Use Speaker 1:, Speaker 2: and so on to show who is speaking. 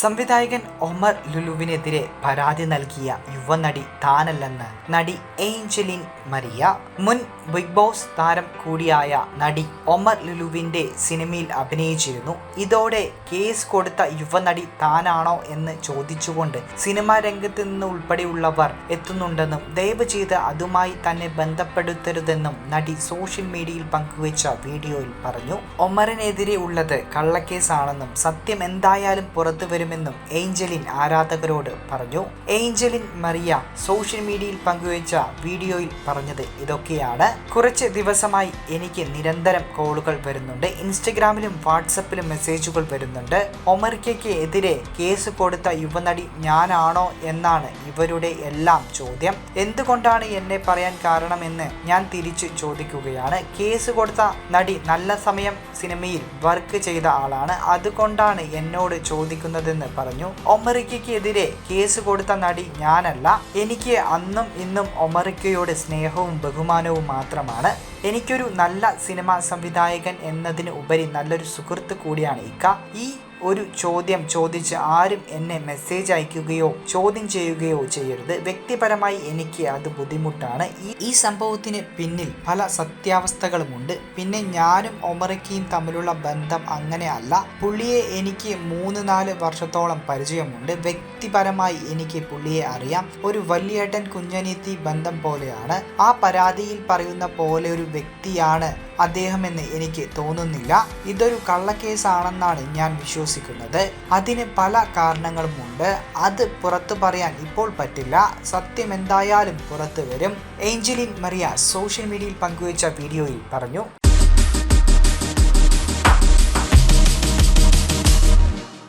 Speaker 1: സംവിധായകൻ ഒമർ ലുലുവിനെതിരെ പരാതി നൽകിയ യുവനടി താനല്ലെന്ന് നടി ഏഞ്ചലിൻ മരിയ. മുൻ ബിഗ് ബോസ് താരം കൂടിയായ നടി ഒമർ ലുലുവിന്റെ സിനിമയിൽ അഭിനയിച്ചിരുന്നു. ഇതോടെ കേസ് കൊടുത്ത യുവനടി താനാണോ എന്ന് ചോദിച്ചുകൊണ്ട് സിനിമാ രംഗത്ത് നിന്ന് ഉൾപ്പെടെയുള്ളവർ എത്തുന്നുണ്ടെന്നും ദയവ് ചെയ്ത് അതുമായി തന്നെ ബന്ധപ്പെടുത്തരുതെന്നും നടി സോഷ്യൽ മീഡിയയിൽ പങ്കുവച്ച വീഡിയോയിൽ പറഞ്ഞു. ഒമറിനെതിരെ ഉള്ളത് കള്ളക്കേസാണെന്നും സത്യം എന്തായാലും പുറത്തു വരുമെന്നും ഏഞ്ചലിൻ ആരാധകരോട് പറഞ്ഞു. ഏഞ്ചലിൻ മറിയ സോഷ്യൽ മീഡിയയിൽ പങ്കുവച്ച വീഡിയോയിൽ പറഞ്ഞത് ഇതൊക്കെയാണ്. കുറച്ച് ദിവസമായി എനിക്ക് നിരന്തരം കോളുകൾ വരുന്നുണ്ട്. ഇൻസ്റ്റഗ്രാമിലും വാട്സപ്പിലും മെസ്സേജുകൾ വരുന്നുണ്ട്. ഒമർക്കയ്ക്ക് എതിരെ കേസ് കൊടുത്ത യുവനടി ഞാനാണോ എന്നാണ് ഇവരുടെ എല്ലാം ചോദ്യം. എന്തുകൊണ്ടാണ് എന്നെ പറയാൻ കാരണമെന്ന് ഞാൻ തിരിച്ചു ചോദിക്കുകയാണ്. കേസ് കൊടുത്ത നടി നല്ല സമയം സിനിമയിൽ വർക്ക് ചെയ്ത ആളാണ്. അതുകൊണ്ടാണ് എന്നോട് ചോദിക്കുന്നതെന്ന് പറഞ്ഞു. ഒമറിക്കയ്ക്കെതിരെ കേസ് കൊടുത്ത നടി ഞാനല്ല. എനിക്ക് അന്നും ഇന്നും ഒമറിക്കയോട് സ്നേഹവും ബഹുമാനവും മാത്രമാണ്. എനിക്കൊരു നല്ല സിനിമാ സംവിധായകൻ എന്നതിന് ഉപരി നല്ലൊരു സുഹൃത്ത് കൂടിയാണ് ഇക്ക. ഈ ഒരു ചോദ്യം ചോദിച്ച് ആരും എന്നെ മെസ്സേജ് അയക്കുകയോ ചോദ്യം ചെയ്യുകയോ ചെയ്യരുത്. വ്യക്തിപരമായി എനിക്ക് അത് ബുദ്ധിമുട്ടാണ്. ഈ ഈ സംഭവത്തിന് പിന്നിൽ പല സത്യാവസ്ഥകളുമുണ്ട്. പിന്നെ ഞാനും ഒമറയ്ക്കയും തമ്മിലുള്ള ബന്ധം അങ്ങനെ അല്ല. പുള്ളിയെ എനിക്ക് മൂന്ന് നാല് വർഷത്തോളം പരിചയമുണ്ട്. വ്യക്തിപരമായി എനിക്ക് പുള്ളിയെ അറിയാം. ഒരു വലിയേട്ടൻ കുഞ്ഞനീത്തി ബന്ധം പോലെയാണ്. ആ പരാതിയിൽ പറയുന്ന പോലെ ഒരു വ്യക്തിയാണ് അദ്ദേഹമെന്ന് എനിക്ക് തോന്നുന്നില്ല. ഇതൊരു കള്ളക്കേസാണെന്നാണ് ഞാൻ വിശ്വസിക്കുന്നത്. അതിന് പല കാരണങ്ങളുമുണ്ട്. അത് പുറത്തു പറയാൻ ഇപ്പോൾ പറ്റില്ല. സത്യം എന്തായാലും പുറത്തു വരും. ഏഞ്ചലിൻ മറിയ സോഷ്യൽ മീഡിയയിൽ പങ്കുവച്ച വീഡിയോയിൽ പറഞ്ഞു.